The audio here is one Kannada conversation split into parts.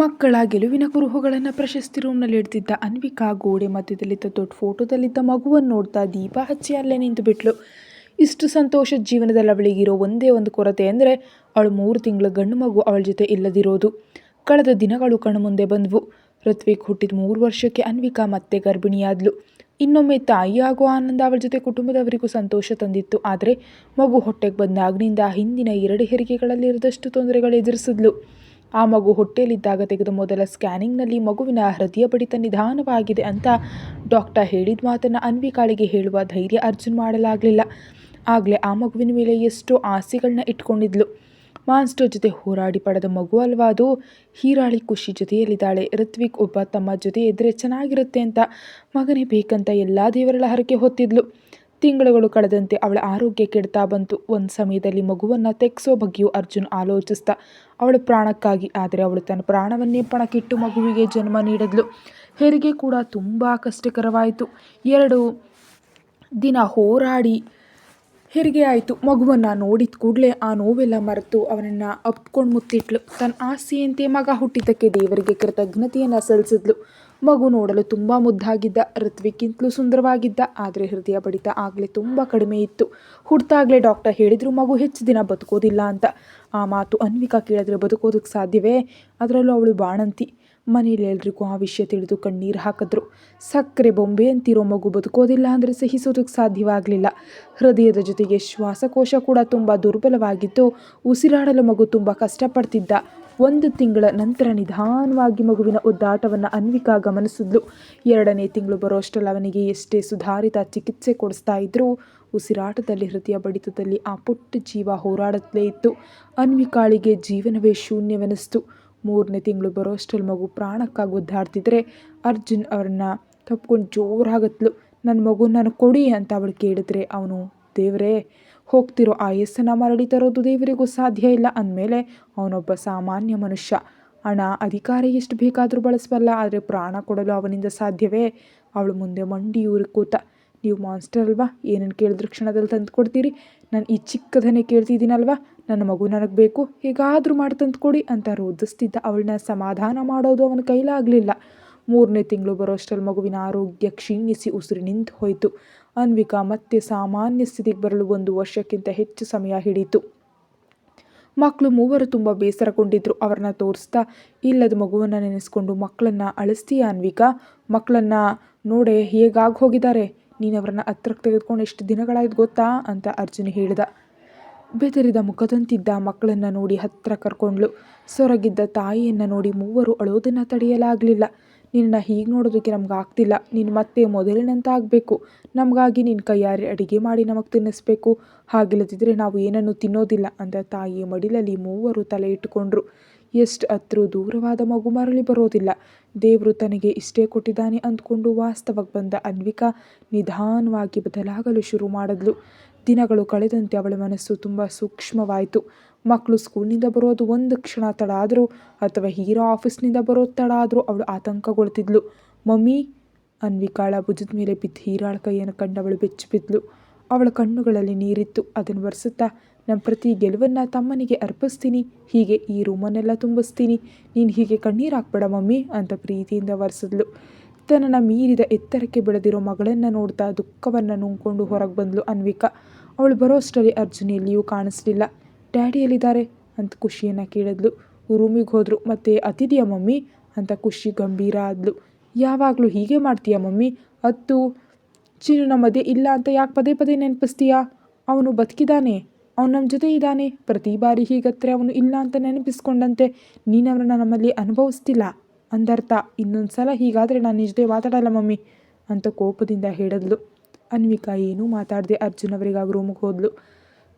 ಮಕ್ಕಳ ಗೆಲುವಿನ ಕುರುಹುಗಳನ್ನು ಪ್ರಶಸ್ತಿ ರೂಮ್ನಲ್ಲಿ ಇಡ್ತಿದ್ದ ಅನ್ವಿಕಾ ಗೋಡೆ ಮಧ್ಯದಲ್ಲಿದ್ದ ದೊಡ್ಡ ಫೋಟೋದಲ್ಲಿದ್ದ ಮಗುವನ್ನು ನೋಡ್ತಾ ದೀಪ ಹಚ್ಚಿ ಅಲ್ಲೇ ನಿಂತು ಬಿಟ್ಲು. ಇಷ್ಟು ಸಂತೋಷ ಜೀವನದಲ್ಲಿ ಅವಳಿಗಿರೋ ಒಂದೇ ಒಂದು ಕೊರತೆ ಅಂದರೆ ಅವಳು ಮೂರು ತಿಂಗಳ ಗಂಡು ಮಗು ಅವಳ ಜೊತೆ ಇಲ್ಲದಿರೋದು. ಕಳೆದ ದಿನಗಳು ಕಣ್ಮುಂದೆ ಬಂದವು. ಋತ್ವಿಕ್ ಹುಟ್ಟಿದ ಮೂರು ವರ್ಷಕ್ಕೆ ಅನ್ವಿಕಾ ಮತ್ತೆ ಗರ್ಭಿಣಿಯಾದ್ಲು. ಇನ್ನೊಮ್ಮೆ ತಾಯಿ ಆಗೋ ಆನಂದ ಅವಳ ಜೊತೆ ಕುಟುಂಬದವರಿಗೂ ಸಂತೋಷ ತಂದಿತ್ತು. ಆದರೆ ಮಗು ಹೊಟ್ಟೆಗೆ ಬಂದಾಗಿನಿಂದ ಹಿಂದಿನ ಎರಡು ಹೆರಿಗೆಗಳಲ್ಲಿ ಇರದಷ್ಟು ತೊಂದರೆಗಳು ಎದುರಿಸಿದ್ಲು. ಆ ಮಗು ಹೊಟ್ಟೆಯಲ್ಲಿದ್ದಾಗ ತೆಗೆದ ಮೊದಲ ಸ್ಕ್ಯಾನಿಂಗ್ನಲ್ಲಿ ಮಗುವಿನ ಹೃದಯ ಬಡಿತ ನಿಧಾನವಾಗಿದೆ ಅಂತ ಡಾಕ್ಟರ್ ಹೇಳಿದ ಮಾತನ್ನು ಅನ್ವಿಕಾಳಿಗೆ ಹೇಳುವ ಧೈರ್ಯ ಅರ್ಜುನ್ ಮಾಡಲಾಗಲಿಲ್ಲ. ಆಗಲೇ ಆ ಮಗುವಿನ ಮೇಲೆ ಎಷ್ಟೋ ಆಸೆಗಳನ್ನ ಇಟ್ಕೊಂಡಿದ್ಲು. ಮಾನ್ಸ್ಟರ್ ಜೊತೆ ಹೋರಾಡಿ ಪಡೆದ ಮಗು ಅಲ್ವಾ ಅದು? ಹೀರಾಳಿ ಖುಷಿ ಜೊತೆಯಲ್ಲಿದ್ದಾಳೆ. ಋತ್ವಿಕ್ ಒಬ್ಬ ತಮ್ಮ ಜೊತೆ ಇದ್ದರೆ ಚೆನ್ನಾಗಿರುತ್ತೆ ಅಂತ ಮಗನೇ ಬೇಕಂತ ಎಲ್ಲ ದೇವರಳ ಹರಕೆ ಹೊತ್ತಿದ್ಲು. ತಿಂಗಳುಗಳು ಕಳೆದಂತೆ ಅವಳ ಆರೋಗ್ಯ ಕೆಡ್ತಾ ಬಂತು. ಒಂದು ಸಮಯದಲ್ಲಿ ಮಗುವನ್ನು ತೆಗೆಸೋ ಬಗ್ಗೆಯೂ ಅರ್ಜುನ್ ಆಲೋಚಿಸ್ದ. ಅವಳ ಪ್ರಾಣಕ್ಕಾಗಿ ಆದರೆ ಅವಳು ತನ್ನ ಪ್ರಾಣವನ್ನೇ ಪಣಕ್ಕಿಟ್ಟು ಮಗುವಿಗೆ ಜನ್ಮ ನೀಡಿದ್ಲು. ಹೆರಿಗೆ ಕೂಡ ತುಂಬ ಕಷ್ಟಕರವಾಯಿತು. ಎರಡು ದಿನ ಹೋರಾಡಿ ಹೆರಿಗೆ ಆಯಿತು. ಮಗುವನ್ನು ನೋಡಿದ ಕೂಡಲೇ ಆ ನೋವೆಲ್ಲ ಮರೆತು ಅವನನ್ನು ಅಪ್ಕೊಂಡು ಮುತ್ತಿಟ್ಲು ತನ್ನ ಆಸೆಯಂತೆ ಮಗ ಹುಟ್ಟಿದ್ದಕ್ಕೆ ದೇವರಿಗೆ ಕೃತಜ್ಞತೆಯನ್ನು ಸಲ್ಲಿಸಿದ್ಲು. ಮಗು ನೋಡಲು ತುಂಬ ಮುದ್ದಾಗಿದ್ದ, ಋತ್ವಿಕ್ಕಿಂತಲೂ ಸುಂದರವಾಗಿದ್ದ, ಆದರೆ ಹೃದಯ ಬಡಿತ ಆಗಲೇ ತುಂಬ ಕಡಿಮೆ ಇತ್ತು. ಹುಡ್ತಾಗಲೇ ಡಾಕ್ಟರ್ ಹೇಳಿದರು ಮಗು ಹೆಚ್ಚು ದಿನ ಬದುಕೋದಿಲ್ಲ ಅಂತ. ಆ ಮಾತು ಅನ್ವಿಕಾ ಕೇಳಿದ್ರೆ ಬದುಕೋದಕ್ಕೆ ಸಾಧ್ಯವೇ? ಅದರಲ್ಲೂ ಅವಳು ಬಾಣಂತಿ. ಮನೇಲಿ ಎಲ್ರಿಗೂ ಆ ವಿಷಯ ತಿಳಿದು ಕಣ್ಣೀರು ಹಾಕಿದ್ರು. ಸಕ್ಕರೆ ಬೊಂಬೆ ಅಂತಿರೋ ಮಗು ಬದುಕೋದಿಲ್ಲ ಅಂದರೆ ಸಹಿಸೋದಕ್ಕೆ ಸಾಧ್ಯವಾಗಲಿಲ್ಲ. ಹೃದಯದ ಜೊತೆಗೆ ಶ್ವಾಸಕೋಶ ಕೂಡ ತುಂಬ ದುರ್ಬಲವಾಗಿದ್ದು, ಉಸಿರಾಡಲು ಮಗು ತುಂಬ ಕಷ್ಟಪಡ್ತಿದ್ದ. ಒಂದು ತಿಂಗಳ ನಂತರ ನಿಧಾನವಾಗಿ ಮಗುವಿನ ಒದ್ದಾಟವನ್ನು ಅನ್ವಿಕಾ ಗಮನಿಸಿದ್ಲು. ಎರಡನೇ ತಿಂಗಳು ಬರೋಷ್ಟರಲ್ಲಿ ಅವನಿಗೆ ಎಷ್ಟೇ ಸುಧಾರಿತ ಚಿಕಿತ್ಸೆ ಕೊಡಿಸ್ತಾ ಇದ್ದರೂ ಉಸಿರಾಟದಲ್ಲಿ, ಹೃದಯ ಬಡಿತದಲ್ಲಿ ಆ ಪುಟ್ಟ ಜೀವ ಹೋರಾಡುತ್ತಲೇ ಇತ್ತು. ಅನ್ವಿಕಾಳಿಗೆ ಜೀವನವೇ ಶೂನ್ಯವೆನಿಸ್ತು. ಮೂರನೇ ತಿಂಗಳು ಬರೋಷ್ಟರಲ್ಲಿ ಮಗು ಪ್ರಾಣಕ್ಕಾಗಿ ಒದ್ದಾಡ್ತಿದ್ರೆ ಅರ್ಜುನ್ ಅವ್ರನ್ನ ತಪ್ಕೊಂಡು ಜೋರಾಗತ್ಲು. ನನ್ನ ಮಗು ನಾನು ಕೊಡಿ ಅಂತ ಅವಳು ಕೇಳಿದ್ರೆ ಅವನು, ದೇವರೇ, ಹೋಗ್ತಿರೋ ಆಯಸ್ಸನ್ನು ಮರಳಿ ತರೋದು ದೇವರಿಗೂ ಸಾಧ್ಯ ಇಲ್ಲ ಅಂದಮೇಲೆ ಅವನೊಬ್ಬ ಸಾಮಾನ್ಯ ಮನುಷ್ಯ. ಹಣ ಅಧಿಕಾರ ಎಷ್ಟು ಬೇಕಾದರೂ ಬಳಸಬಲ್ಲ, ಆದರೆ ಪ್ರಾಣ ಕೊಡಲು ಅವನಿಂದ ಸಾಧ್ಯವೇ? ಅವಳು ಮುಂದೆ ಮಂಡಿಯೂರಿ ಕೂತ, ನೀವು ಮಾನ್ಸ್ಟರ್ ಅಲ್ವಾ? ಏನೇನು ಕೇಳಿದ್ರು ಕ್ಷಣದಲ್ಲಿ ತಂದು ಕೊಡ್ತೀರಿ. ನಾನು ಈ ಚಿಕ್ಕದನ್ನೇ ಕೇಳ್ತಿದ್ದೀನಲ್ವಾ? ನನ್ನ ಮಗು ನನಗೆ ಬೇಕು, ಹೇಗಾದರೂ ಮಾಡಿ ತಂದು ಕೊಡಿ ಅಂತ ರೋಧಿಸ್ತಿದ್ದ ಅವಳನ್ನ ಸಮಾಧಾನ ಮಾಡೋದು ಅವನ ಕೈಲಾಗಲಿಲ್ಲ. ಮೂರನೇ ತಿಂಗಳು ಬರೋಷ್ಟರಲ್ಲಿ ಮಗುವಿನ ಆರೋಗ್ಯ ಕ್ಷೀಣಿಸಿ ಉಸಿರು ನಿಂತು ಹೋಯಿತು. ಅನ್ವಿಕಾ ಮತ್ತೆ ಸಾಮಾನ್ಯ ಸ್ಥಿತಿಗೆ ಬರಲು ಒಂದು ವರ್ಷಕ್ಕಿಂತ ಹೆಚ್ಚು ಸಮಯ ಹಿಡಿಯಿತು ಮಕ್ಕಳು ಮೂವರು ತುಂಬ ಬೇಸರಗೊಂಡಿದ್ರು. ಅವ್ರನ್ನ ತೋರಿಸ್ತಾ, ಇಲ್ಲದ ಮಗುವನ್ನು ನೆನೆಸ್ಕೊಂಡು ಮಕ್ಕಳನ್ನು ಅಳಿಸ್ತೀಯ ಅನ್ವಿಕಾ? ಮಕ್ಕಳನ್ನು ನೋಡೆ ಹೇಗಾಗಿ ಹೋಗಿದ್ದಾರೆ? ನೀನು ಅವರನ್ನು ಹತ್ರಕ್ಕೆ ತೆಗೆದುಕೊಂಡು ಎಷ್ಟು ದಿನಗಳಾಯ್ತು ಗೊತ್ತಾ? ಅಂತ ಅರ್ಜುನ್ ಹೇಳಿದ. ಬೆದರಿದ ಮುಖದಂತಿದ್ದ ಮಕ್ಕಳನ್ನು ನೋಡಿ ಹತ್ತಿರ ಕರ್ಕೊಂಡ್ಳು. ಸೊರಗಿದ್ದ ತಾಯಿಯನ್ನು ನೋಡಿ ಮೂವರು ಅಳೋದನ್ನು ತಡೆಯಲಾಗಲಿಲ್ಲ. ನಿನ್ನ ಹೀಗೆ ನೋಡೋದಕ್ಕೆ ನಮ್ಗೆ ಆಗ್ತಿಲ್ಲ. ನೀನು ಮತ್ತೆ ಮೊದಲಿನಂತ ಆಗಬೇಕು ನಮಗಾಗಿ ನಿನ್ನ ಕೈಯಾರೆ ಅಡುಗೆ ಮಾಡಿ ನಮಗೆ ತಿನ್ನಿಸ್ಬೇಕು. ಹಾಗಿಲ್ಲದಿದ್ದರೆ ನಾವು ಏನನ್ನು ತಿನ್ನೋದಿಲ್ಲ ಅಂತ ತಾಯಿಯ ಮಡಿಲಲ್ಲಿ ಮೂವರು ತಲೆ ಇಟ್ಟುಕೊಂಡ್ರು. ಎಷ್ಟು ಹತ್ರ ದೂರವಾದ ಮಗು ಮರಳಿ ಬರೋದಿಲ್ಲ. ದೇವರು ತನಗೆ ಇಷ್ಟೇ ಕೊಟ್ಟಿದ್ದಾನೆ ಅಂದ್ಕೊಂಡು ವಾಸ್ತವಕ್ಕೆ ಬಂದ ಅನ್ವಿಕಾ ನಿಧಾನವಾಗಿ ಬದಲಾಗಲು ಶುರು ಮಾಡಿದ್ಲು. ದಿನಗಳು ಕಳೆದಂತೆ ಅವಳ ಮನಸ್ಸು ತುಂಬ ಸೂಕ್ಷ್ಮವಾಯಿತು. ಮಕ್ಕಳು ಸ್ಕೂಲ್ನಿಂದ ಬರೋದು ಒಂದು ಕ್ಷಣ ತಡ ಆದರೂ ಅಥವಾ ಹೀರೋ ಆಫೀಸ್ನಿಂದ ಬರೋದು ತಡ ಆದರೂ ಅವಳು ಆತಂಕಗೊಳ್ತಿದ್ಲು. ಮಮ್ಮಿ, ಅನ್ವಿಕಾಳ ಭುಜದ ಮೇಲೆ ಬಿದ್ದು ಹೀರಾಳ ಕೈಯನ್ನು ಕಂಡವಳು ಬೆಚ್ಚಿ ಬಿದ್ಲು ಅವಳ ಕಣ್ಣುಗಳಲ್ಲಿ ನೀರಿತ್ತು. ಅದನ್ನು ಒರೆಸುತ್ತಾ ನಮ್ಮ ಪ್ರತಿ ಗೆಲುವನ್ನು ತಮ್ಮನಿಗೆ ಅರ್ಪಿಸ್ತೀನಿ. ಹೀಗೆ ಈ ರೂಮನ್ನೆಲ್ಲ ತುಂಬಿಸ್ತೀನಿ. ನೀನು ಹೀಗೆ ಕಣ್ಣೀರು ಹಾಕ್ಬೇಡ ಮಮ್ಮಿ ಅಂತ ಪ್ರೀತಿಯಿಂದ ವರ್ಸಿದ್ಲು ತನ್ನನ್ನು ಮೀರಿದ ಎತ್ತರಕ್ಕೆ ಬೆಳೆದಿರೋ ಮಗಳನ್ನು ನೋಡ್ತಾ ದುಃಖವನ್ನು ನುಂಗ್ಕೊಂಡು ಹೊರಗೆ ಬಂದಳು ಅನ್ವಿಕಾ. ಅವಳು ಬರೋಷ್ಟರಲ್ಲಿ ಅರ್ಜುನ್ ಎಲ್ಲಿಯೂ ಕಾಣಿಸ್ಲಿಲ್ಲ. ಡ್ಯಾಡಿ ಎಲ್ಲಿದ್ದಾರೆ? ಅಂತ ಖುಷಿಯನ್ನು ಕೇಳಿದ್ಲು. ರೂಮಿಗೆ ಹೋದರು. ಮತ್ತು ಅತಿಥಿಯ ಮಮ್ಮಿ? ಅಂತ ಖುಷಿ ಗಂಭೀರ ಆದ್ಲು. ಯಾವಾಗಲೂ ಹೀಗೆ ಮಾಡ್ತೀಯ ಮಮ್ಮಿ? ಅತ್ತು, ಚಿನ್ನು ನಮ್ಮದೇ ಇಲ್ಲ ಅಂತ ಯಾಕೆ ಪದೇ ಪದೇ ನೆನಪಿಸ್ತೀಯಾ? ಅವನು ಬದುಕಿದ್ದಾನೆ ಅವನು ನಮ್ಮ ಜೊತೆ ಇದ್ದಾನೆ ಪ್ರತಿ ಬಾರಿ ಹೀಗತ್ತರೆ ಅವನು ಇಲ್ಲ ಅಂತ ನೆನಪಿಸ್ಕೊಂಡಂತೆ. ನೀನವರನ್ನ ನಮ್ಮಲ್ಲಿ ಅನುಭವಿಸ್ತಿಲ್ಲ. ಅಂದರ್ಥ ಇನ್ನೊಂದು ಸಲ ಹೀಗಾದರೆ ನಾನು ನಿಜದೇ ಮಾತಾಡಲ್ಲ ಮಮ್ಮಿ ಅಂತ ಕೋಪದಿಂದ ಹೇಳಿದ್ಲು. ಅನ್ವಿಕಾ ಏನೂ ಮಾತಾಡದೆ ಅರ್ಜುನ್ ಅವರಿಗಾಗಿ ರೂಮಿಗೆ ಹೋದ್ಲು.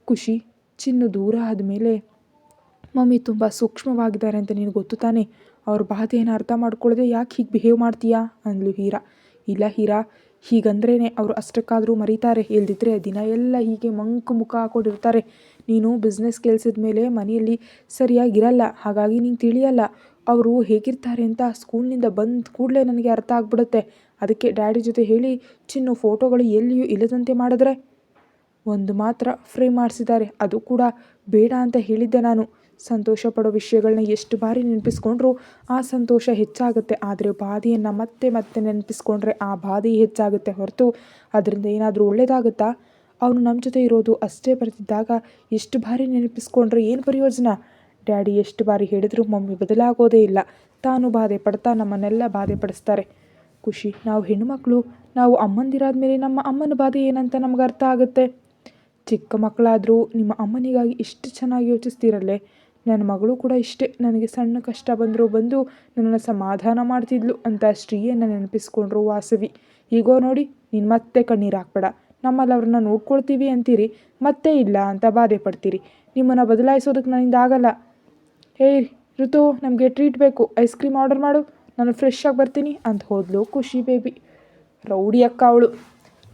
ಖುಷಿ, ಚಿನ್ನು ದೂರ ಆದಮೇಲೆ, ಮಮ್ಮಿ ತುಂಬ ಸೂಕ್ಷ್ಮವಾಗಿದ್ದಾರೆ ಅಂತ ನೀನು ಗೊತ್ತು ತಾನೆ? ಅವ್ರ ಬಾಧೆಯನ್ನು ಅರ್ಥ ಮಾಡ್ಕೊಳ್ಳದೆ ಯಾಕೆ ಹೀಗೆ ಬಿಹೇವ್ ಮಾಡ್ತೀಯಾ? ಅಂದ್ಲು ಹೀರಾ. ಇಲ್ಲ ಹೀರಾ ಹೀಗಂದ್ರೇ ಅವರು ಅಷ್ಟಕ್ಕಾದರೂ ಮರೀತಾರೆ. ಇಲ್ದಿದ್ರೆ ದಿನ ಎಲ್ಲ ಹೀಗೆ ಮಂಕು ಮುಖ ಹಾಕೊಂಡಿರ್ತಾರೆ. ನೀನು ಬಿಸ್ನೆಸ್ ಕೆಲ್ಸದ ಮೇಲೆ ಮನೆಯಲ್ಲಿ ಸರಿಯಾಗಿರಲ್ಲ, ಹಾಗಾಗಿ ನಿಂಗೆ ತಿಳಿಯಲ್ಲ. ಅವರು ಹೇಗಿರ್ತಾರೆ ಅಂತ ಸ್ಕೂಲ್ನಿಂದ ಬಂದ ಕೂಡಲೇ ನನಗೆ ಅರ್ಥ ಆಗ್ಬಿಡುತ್ತೆ. ಅದಕ್ಕೆ ಡ್ಯಾಡಿ ಜೊತೆ ಹೇಳಿ, ಚಿನ್ನು ಫೋಟೋಗಳು ಎಲ್ಲಿಯೂ ಇಲ್ಲದಂತೆ ಮಾಡಿದ್ರೆ? ಒಂದು ಮಾತ್ರ ಫ್ರೇಮ್ ಮಾಡಿಸಿದ್ದಾರೆ. ಅದು ಕೂಡ ಬೇಡ ಅಂತ ಹೇಳಿದ್ದೆ ನಾನು. ಸಂತೋಷ ಪಡೋ ವಿಷಯಗಳನ್ನ ಎಷ್ಟು ಬಾರಿ ನೆನಪಿಸ್ಕೊಂಡ್ರೂ ಆ ಸಂತೋಷ ಹೆಚ್ಚಾಗುತ್ತೆ. ಆದರೆ ಬಾಧೆಯನ್ನು ಮತ್ತೆ ಮತ್ತೆ ನೆನಪಿಸ್ಕೊಂಡ್ರೆ ಆ ಬಾಧೆ ಹೆಚ್ಚಾಗುತ್ತೆ ಹೊರತು. ಅದರಿಂದ ಏನಾದರೂ ಒಳ್ಳೆಯದಾಗುತ್ತಾ ಅವನು ನಮ್ಮ ಜೊತೆ ಇರೋದು ಅಷ್ಟೇ ಬರೆದಿದ್ದಾಗ ಎಷ್ಟು ಬಾರಿ ನೆನಪಿಸ್ಕೊಂಡ್ರೆ ಏನು ಪ್ರಯೋಜನ? ಡ್ಯಾಡಿ ಎಷ್ಟು ಬಾರಿ ಹೇಳಿದರೂ ಮಮ್ಮಿ ಬದಲಾಗೋದೇ ಇಲ್ಲ. ತಾನು ಬಾಧೆ ಪಡ್ತಾ ನಮ್ಮನ್ನೆಲ್ಲ ಬಾಧೆ ಪಡಿಸ್ತಾರೆ. ಖುಷಿ, ನಾವು ಹೆಣ್ಣುಮಕ್ಕಳು ನಾವು ಅಮ್ಮಂದಿರಾದ ಮೇಲೆ ನಮ್ಮ ಅಮ್ಮನ ಬಾಧೆ ಏನಂತ ನಮ್ಗೆ ಅರ್ಥ ಆಗುತ್ತೆ? ಚಿಕ್ಕ ಮಕ್ಕಳಾದರೂ ನಿಮ್ಮ ಅಮ್ಮನಿಗಾಗಿ ಇಷ್ಟು ಚೆನ್ನಾಗಿ ಯೋಚಿಸ್ತೀರಲ್ಲೇ? ನನ್ನ ಮಗಳು ಕೂಡ ಇಷ್ಟೇ. ನನಗೆ ಸಣ್ಣ ಕಷ್ಟ ಬಂದರೂ ಬಂದು ನನ್ನನ್ನು ಸಮಾಧಾನ ಮಾಡ್ತಿದ್ಲು ಅಂತ ಶ್ರೀಯನ್ನು ನೆನಪಿಸ್ಕೊಂಡ್ರು ವಾಸವಿ. ಈಗೋ ನೋಡಿ, ನೀನು ಮತ್ತೆ ಕಣ್ಣೀರು ಹಾಕ್ಬೇಡ. ನಮ್ಮಲ್ಲಿ ಅವ್ರನ್ನ ನೋಡ್ಕೊಳ್ತೀವಿ ಅಂತೀರಿ, ಮತ್ತೆ ಇಲ್ಲ ಅಂತ ಬಾಧೆ ಪಡ್ತೀರಿ. ನಿಮ್ಮನ್ನು ಬದಲಾಯಿಸೋದಕ್ಕೆ ನನ್ನಿಂದ ಆಗಲ್ಲ. ಏಯ್ ಋತು, ನಮಗೆ ಟ್ರೀಟ್ ಬೇಕು. ಐಸ್ ಕ್ರೀಮ್ ಆರ್ಡರ್ ಮಾಡು. ನಾನು ಫ್ರೆಶ್ ಆಗಿ ಬರ್ತೀನಿ ಅಂತ ಹೋದ್ಲು ಖುಷಿ ಬೇಬಿ ರೌಡಿ ಅಕ್ಕ ಅವಳು.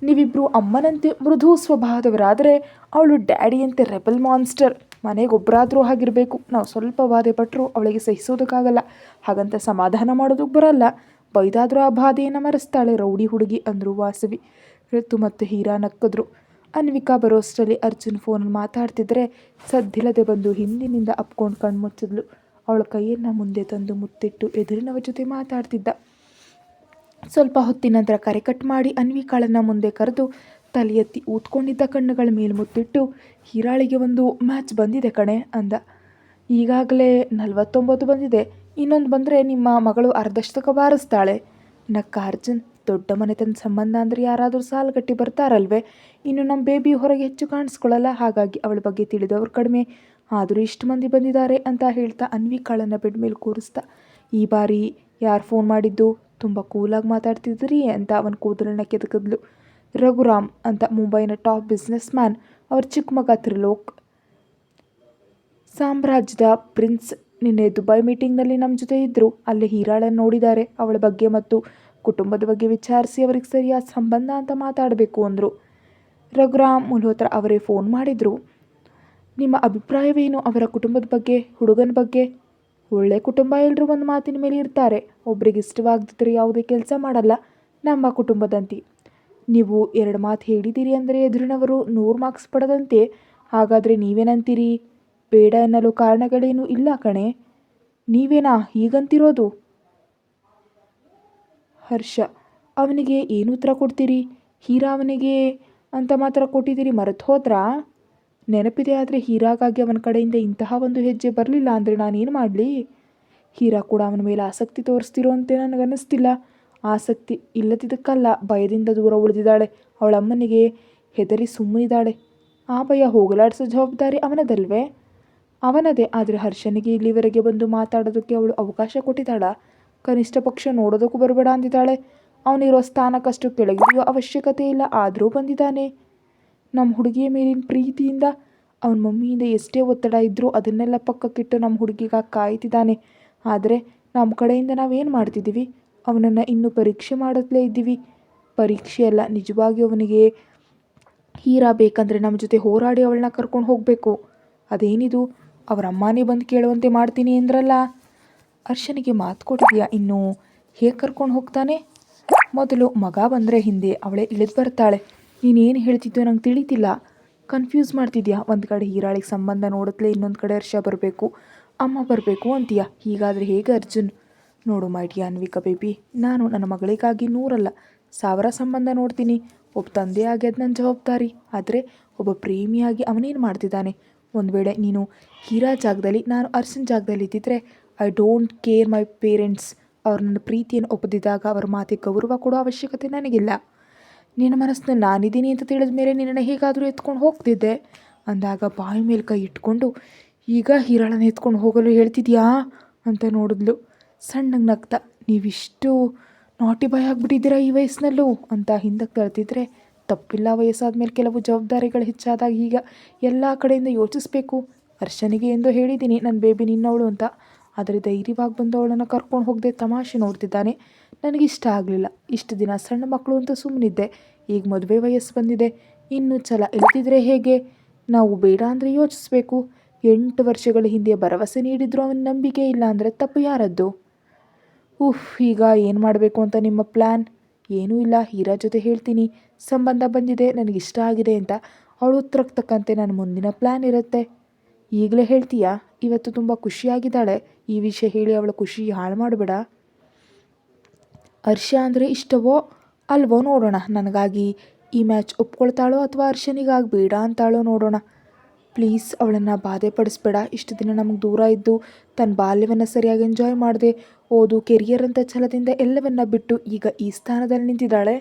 ನೀವಿಬ್ಬರು ಅಮ್ಮನಂತೆ ಮೃದು ಸ್ವಭಾವದವರಾದರೆ ಅವಳು ಡ್ಯಾಡಿಯಂತೆ ರೆಬಲ್ ಮಾನ್ಸ್ಟರ್. ಮನೆಗೆ ಒಬ್ಬರಾದರೂ ಆಗಿರಬೇಕು. ನಾವು ಸ್ವಲ್ಪ ಬಾಧೆ ಪಟ್ಟರು ಅವಳಿಗೆ ಸಹಿಸೋದಕ್ಕಾಗಲ್ಲ. ಹಾಗಂತ ಸಮಾಧಾನ ಮಾಡೋದಕ್ಕೆ ಬರಲ್ಲ. ಬೈದಾದರೂ ಆ ಬಾಧೆಯನ್ನು ಮರೆಸ್ತಾಳೆ ರೌಡಿ ಹುಡುಗಿ ಅಂದರು ವಾಸವಿ. ಋತು ಮತ್ತು ಹೀರಾ ನಕ್ಕಿದ್ರು. ಅನ್ವಿಕಾ ಬರೋಷ್ಟರಲ್ಲಿ ಅರ್ಜುನ್ ಫೋನಲ್ಲಿ ಮಾತಾಡ್ತಿದ್ರೆ ಸದ್ದಿಲ್ಲದೆ ಬಂದು ಹಿಂದಿನಿಂದ ಅಪ್ಕೊಂಡು ಕಣ್ಣು ಮುಚ್ಚಿದ್ಲು. ಅವಳ ಕೈಯನ್ನು ಮುಂದೆ ತಂದು ಮುತ್ತಿಟ್ಟು ಎದುರಿನವ ಜೊತೆ ಮಾತಾಡ್ತಿದ್ದ. ಸ್ವಲ್ಪ ಹೊತ್ತಿನ ನಂತರ ಕರೆ ಕಟ್ ಮಾಡಿ ಅನ್ವಿಕಾಳನ್ನು ಮುಂದೆ ಕರೆದು ತಲೆ ಎತ್ತಿ ಊದ್ಕೊಂಡಿದ್ದ ಕಣ್ಣುಗಳ ಮೇಲೆ ಮುತ್ತಿಟ್ಟು, ಹೀರಾಳಿಗೆ ಒಂದು ಮ್ಯಾಚ್ ಬಂದಿದೆ ಕಣೆ, ಅಂದ. ಈಗಾಗಲೇ ನಲವತ್ತೊಂಬತ್ತು ಬಂದಿದೆ. ಇನ್ನೊಂದು ಬಂದರೆ ನಿಮ್ಮ ಮಗಳು ಅರ್ಧಶತಕ ಬಾರಿಸ್ತಾಳೆ, ನಕ್ಕ ಅರ್ಜುನ್. ದೊಡ್ಡ ಮನೆತನ ಸಂಬಂಧ ಅಂದರೆ ಯಾರಾದರೂ ಸಾಲುಗಟ್ಟಿ ಬರ್ತಾರಲ್ವೇ? ಇನ್ನು ನಮ್ಮ ಬೇಬಿ ಹೊರಗೆ ಹೆಚ್ಚು ಕಾಣಿಸ್ಕೊಳ್ಳಲ್ಲ ಹಾಗಾಗಿ ಅವಳ ಬಗ್ಗೆ ತಿಳಿದವರು ಕಡಿಮೆ. ಆದರೂ ಇಷ್ಟು ಮಂದಿ ಬಂದಿದ್ದಾರೆ ಅಂತ ಹೇಳ್ತಾ ಅನ್ವಿ ಅನ್ವಿಕಾಳನ್ನು ಬೆಡ್ ಮೇಲೆ ಕೂರಿಸ್ತಾ, ಈ ಬಾರಿ ಯಾರು ಫೋನ್ ಮಾಡಿದ್ದು? ತುಂಬ ಕೂಲಾಗಿ ಮಾತಾಡ್ತಿದ್ರಿ ಅಂತ ಅವನ ಕೂದಲನ್ನ ಕೆದಕಿದ್ಲು. ರಘುರಾಮ್ ಅಂತ ಮುಂಬೈನ ಟಾಪ್ ಬಿಸ್ನೆಸ್ ಮ್ಯಾನ್ ಅವ್ರ ಚಿಕ್ಕ ಮಗ ತ್ರಿಲೋಕ್. ಸಾಮ್ರಾಜ್ಯದ ಪ್ರಿನ್ಸ್ ನಿನ್ನೆ ದುಬೈ ಮೀಟಿಂಗ್ನಲ್ಲಿ ನಮ್ಮ ಜೊತೆ ಇದ್ದರು ಅಲ್ಲಿ ಹೀರಾಳನ್ನು ನೋಡಿದ್ದಾರೆ ಅವಳ ಬಗ್ಗೆ ಮತ್ತು ಕುಟುಂಬದ ಬಗ್ಗೆ ವಿಚಾರಿಸಿ ಅವ್ರಿಗೆ ಸರಿಯಾದ ಸಂಬಂಧ ಅಂತ ಮಾತಾಡಬೇಕು ಅಂದರು. ರಘುರಾಮ್ ಮುಲ್ಹೋತ್ರ ಅವರೇ ಫೋನ್ ಮಾಡಿದರು. ನಿಮ್ಮ ಅಭಿಪ್ರಾಯವೇನು? ಅವರ ಕುಟುಂಬದ ಬಗ್ಗೆ, ಹುಡುಗನ ಬಗ್ಗೆ? ಒಳ್ಳೆ ಕುಟುಂಬ ಎಲ್ಲರೂ ಒಂದು ಮಾತಿನ ಮೇಲೆ ಇರ್ತಾರೆ. ಒಬ್ರಿಗೆ ಇಷ್ಟವಾಗದಿದ್ದರೆ ಯಾವುದೇ ಕೆಲಸ ಮಾಡಲ್ಲ. ನಮ್ಮ ಕುಟುಂಬದಂತೆ. ನೀವು ಎರಡು ಮಾತು ಹೇಳಿದ್ದೀರಿ ಅಂದರೆ ಎದುರಿನವರು ನೂರು ಮಾರ್ಕ್ಸ್ ಪಡೆದಂತೆ. ಹಾಗಾದರೆ ನೀವೇನಂತೀರಿ? ಬೇಡ ಎನ್ನಲು ಕಾರಣಗಳೇನೂ ಇಲ್ಲ ಕಣೆ. ನೀವೇನಾ ಹೀಗಂತಿರೋದು? ಹರ್ಷ, ಅವನಿಗೆ ಏನು ಉತ್ತರ ಕೊಡ್ತೀರಿ? ಹೀರಾ ಅವನಿಗೆ ಅಂತ ಮಾತ್ರ ಕೊಟ್ಟಿದ್ದೀರಿ ಮರೆತು ಹೋದ್ರಾ? ನೆನಪಿದೆ ಆದರೆ ಹೀರಾಗಾಗಿ ಅವನ ಕಡೆಯಿಂದ ಇಂತಹ ಒಂದು ಹೆಜ್ಜೆ ಬರಲಿಲ್ಲ ಅಂದರೆ ನಾನೇನು ಮಾಡಲಿ? ಹೀರಾ ಕೂಡ ಅವನ ಮೇಲೆ ಆಸಕ್ತಿ ತೋರಿಸ್ತಿರೋ ಅಂತ ನನಗನ್ನಿಸ್ತಿಲ್ಲ. ಆಸಕ್ತಿ ಇಲ್ಲದಿದ್ದಕ್ಕಲ್ಲ, ಭಯದಿಂದ ದೂರ ಉಳಿದಿದ್ದಾಳೆ. ಅವಳಮ್ಮನಿಗೆ ಹೆದರಿ ಸುಮ್ಮನಿದ್ದಾಳೆ. ಆ ಭಯ ಹೋಗಲಾಡಿಸೋ ಜವಾಬ್ದಾರಿ ಅವನದಲ್ವೇ? ಅವನದೇ, ಆದರೆ ಹರ್ಷನಿಗೆ ಇಲ್ಲಿವರೆಗೆ ಬಂದು ಮಾತಾಡೋದಕ್ಕೆ ಅವಳು ಅವಕಾಶ ಕೊಟ್ಟಿದ್ದಾಳ? ಕನಿಷ್ಠ ಪಕ್ಷ ನೋಡೋದಕ್ಕೂ ಬರಬೇಡ ಅಂದಿದ್ದಾಳೆ. ಅವನಿರೋ ಸ್ಥಾನಕ್ಕಷ್ಟು ಕೆಳಗಿಳಿಯೋ ಅವಶ್ಯಕತೆ ಇಲ್ಲ, ಆದರೂ ಬಂದಿದ್ದಾನೆ. ನಮ್ಮ ಹುಡುಗಿಯ ಮೇಲಿನ ಪ್ರೀತಿಯಿಂದ ಅವನ ಮಮ್ಮಿಯಿಂದ ಎಷ್ಟೇ ಒತ್ತಡ ಇದ್ದರೂ ಅದನ್ನೆಲ್ಲ ಪಕ್ಕಕ್ಕಿಟ್ಟು ನಮ್ಮ ಹುಡುಗಿಗ ಕಾಯ್ತಿದ್ದಾನೆ. ಆದರೆ ನಮ್ಮ ಕಡೆಯಿಂದ ನಾವೇನು ಮಾಡ್ತಿದ್ದೀವಿ? ಅವನನ್ನು ಇನ್ನೂ ಪರೀಕ್ಷೆ ಮಾಡುತ್ತಲೇ ಇದ್ದೀವಿ. ಪರೀಕ್ಷೆ ಅಲ್ಲ, ನಿಜವಾಗಿ ಅವನಿಗೆ ಹೀರಾ ಬೇಕಂದರೆ ನಮ್ಮ ಜೊತೆ ಹೋರಾಡಿ ಅವಳನ್ನ ಕರ್ಕೊಂಡು ಹೋಗಬೇಕು. ಅದೇನಿದು? ಅವರ ಅಮ್ಮನೇ ಬಂದು ಕೇಳುವಂತೆ ಮಾಡ್ತೀನಿ ಅಂದ್ರಲ್ಲ. ಹರ್ಷನಿಗೆ ಮಾತು ಕೊಟ್ಟಿದ್ಯಾ ಇನ್ನು? ಹೇಗೆ ಕರ್ಕೊಂಡು ಹೋಗ್ತಾನೆ? ಮೊದಲು ಮಗ ಬಂದರೆ ಹಿಂದೆ ಅವಳೇ ಇಳಿದು ಬರ್ತಾಳೆ. ನೀನೇನು ಹೇಳ್ತಿದ್ದೋ ನಂಗೆ ತಿಳಿತಿಲ್ಲ. ಕನ್ಫ್ಯೂಸ್ ಮಾಡ್ತಿದ್ಯಾ? ಒಂದು ಕಡೆ ಹೀರಾಳಿಗೆ ಸಂಬಂಧ ನೋಡುತ್ತಲೇ ಇನ್ನೊಂದು ಕಡೆ ಹರ್ಷ ಬರಬೇಕು. ಅಮ್ಮ ಬರಬೇಕು ಅಂತೀಯ? ಹೀಗಾದರೆ ಹೇಗೆ ಅರ್ಜುನ್? ನೋಡು ಮೈಡಿಯ ಅನ್ವಿಕಾ ಬೇಬಿ, ನಾನು ನನ್ನ ಮಗಳಿಗಾಗಿ ನೂರಲ್ಲ, ಸಾವಿರ ಸಂಬಂಧ ನೋಡ್ತೀನಿ. ಒಬ್ಬ ತಂದೆ ಆಗ್ಯದ ನನ್ನ ಜವಾಬ್ದಾರಿ. ಆದರೆ ಒಬ್ಬ ಪ್ರೇಮಿಯಾಗಿ ಅವನೇನು ಮಾಡ್ತಿದ್ದಾನೆ? ಒಂದು ವೇಳೆ ನೀನು ಹೀರಾ ಜಾಗದಲ್ಲಿ, ನಾನು ಅರ್ಶನ್ ಜಾಗದಲ್ಲಿ ಇದ್ದಿದ್ರೆ I don't care my parents ಅವ್ರು ನನ್ನ ಪ್ರೀತಿಯನ್ನು ಒಪ್ಪದಿದ್ದಾಗ ಅವರ ಮಾತಿಗೆ ಗೌರವ ಕೊಡೋ ಅವಶ್ಯಕತೆ ನನಗಿಲ್ಲ. ನಿನ್ನ ಮನಸ್ಸನ್ನ ನಾನಿದ್ದೀನಿ ಅಂತ ತಿಳಿದ ಮೇಲೆ ನಿನ್ನನ್ನು ಹೇಗಾದರೂ ಎತ್ಕೊಂಡು ಹೋಗ್ತಿದ್ದೆ. ಅಂದಾಗ ಬಾಯಿ ಮೇಲೆ ಕೈ ಇಟ್ಕೊಂಡು, ಈಗ ಹೀರಾಳನ್ನ ಎತ್ಕೊಂಡು ಹೋಗಲು ಹೇಳ್ತಿದ್ಯಾ? ಅಂತ ನೋಡಿದ್ಲು. ಸಣ್ಣಗೆ ನಗ್ತಾ, ನೀವಿಷ್ಟು ನಾಟಿ ಬಾಯ್ ಆಗಿಬಿಟ್ಟಿದ್ದೀರಾ ಈ ವಯಸ್ಸಿನಲ್ಲೂ? ಅಂತ ಹಿಂದಕ್ಕೆ ತಳ್ತಿದ್ರೆ, ತಪ್ಪಿಲ್ಲ ವಯಸ್ಸಾದ ಮೇಲೆ ಕೆಲವು ಜವಾಬ್ದಾರಿಗಳು ಹೆಚ್ಚಾದಾಗ ಈಗ ಎಲ್ಲ ಕಡೆಯಿಂದ ಯೋಚಿಸ್ಬೇಕು. ಅರ್ಶನಿಗೆ ಎಂದು ಹೇಳಿದ್ದೀನಿ ನನ್ನ ಬೇಬಿ ನಿನ್ನವಳು ಅಂತ. ಆದರೆ ಧೈರ್ಯವಾಗಿ ಬಂದು ಅವಳನ್ನು ಕರ್ಕೊಂಡು ಹೋಗದೆ ತಮಾಷೆ ನೋಡ್ತಿದ್ದಾನೆ. ನನಗಿಷ್ಟ ಆಗಲಿಲ್ಲ. ಇಷ್ಟು ದಿನ ಸಣ್ಣ ಮಕ್ಕಳು ಅಂತ ಸುಮ್ಮನಿದ್ದೆ ಈಗ ಮದುವೆ ವಯಸ್ಸು ಬಂದಿದೆ. ಇನ್ನು ಛಲ ಇಳ್ತಿದ್ರೆ ಹೇಗೆ? ನಾವು ಬೇಡ ಅಂದರೆ ಯೋಚಿಸ್ಬೇಕು. ಎಂಟು ವರ್ಷಗಳ ಹಿಂದೆ ಭರವಸೆ ನೀಡಿದ್ರು ಅವನ ನಂಬಿಕೆ ಇಲ್ಲ ಅಂದರೆ ತಪ್ಪು ಯಾರದ್ದು? ಉಫ್, ಈಗ ಏನು ಮಾಡಬೇಕು ಅಂತ ನಿಮ್ಮ ಪ್ಲ್ಯಾನ್ ಏನೂ ಇಲ್ಲ. ಹೀರಾ ಜೊತೆ ಹೇಳ್ತೀನಿ. ಸಂಬಂಧ ಬಂದಿದೆ. ನನಗಿಷ್ಟ ಆಗಿದೆ ಅಂತ. ಅವಳು ಉತ್ತರಕ್ಕೆ ತಕ್ಕಂತೆ ನನ್ನ ಮುಂದಿನ ಪ್ಲ್ಯಾನ್ ಇರುತ್ತೆ. ಈಗಲೇ ಹೇಳ್ತೀಯಾ? ಇವತ್ತು ತುಂಬ ಖುಷಿಯಾಗಿದ್ದಾಳೆ. ಈ ವಿಷಯ ಹೇಳಿ ಅವಳ ಖುಷಿ ಹಾಳು ಮಾಡಬೇಡ. ಅರ್ಷ ಅಂದರೆ ಇಷ್ಟವೋ ಅಲ್ವೋ ನೋಡೋಣ. ನನಗಾಗಿ ಈ ಮ್ಯಾಚ್ ಒಪ್ಕೊಳ್ತಾಳೋ ಅಥವಾ ಅರ್ಷನಿಗಾಗಿ ಬೇಡ ಅಂತಾಳೋ ನೋಡೋಣ. ಪ್ಲೀಸ್ ಅವಳನ್ನು ಬಾಧೆ ಪಡಿಸ್ಬೇಡ. ಇಷ್ಟು ದಿನ ನಮಗೆ ದೂರ ಇದ್ದು ತನ್ನ ಬಾಲ್ಯವನ್ನು ಸರಿಯಾಗಿ ಎಂಜಾಯ್ ಮಾಡಿದೆ, ಓದು ಕೆರಿಯರ್ ಅಂತ ಛಲದಿಂದ ಎಲ್ಲವನ್ನ ಬಿಟ್ಟು ಈಗ ಈ ಸ್ಥಾನದಲ್ಲಿ ನಿಂತಿದ್ದಾಳೆ.